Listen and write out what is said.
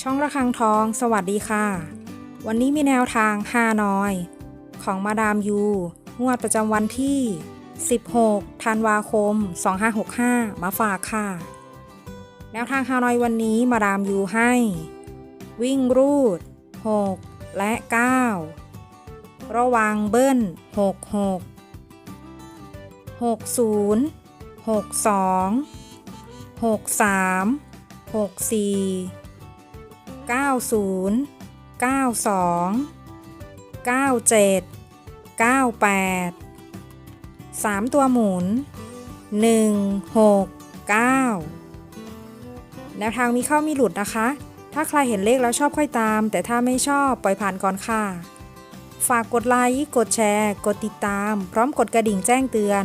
ช่องระฆังทอง สวัสดีค่ะ วันนี้มีแนวทางฮานอย ของมาดามยู งวดประจำวันที่ 16 ธันวาคม 2565 มาฝากค่ะ แนวทางฮานอยวันนี้มาดามยูให้ วิ่งรูด 6 และ 9 ระวังเบิ้ล 66 60 62 63 64 90 92 97 98 3 ตัวหมุน 1 6 9 แนวทางมีเข้ามีหลุดนะคะ ถ้าใครเห็นเลขแล้วชอบค่อยตาม แต่ถ้าไม่ชอบปล่อยผ่านก่อนค่ะ ฝากกดไลค์ กดแชร์ กดติดตาม พร้อมกดกระดิ่งแจ้งเตือน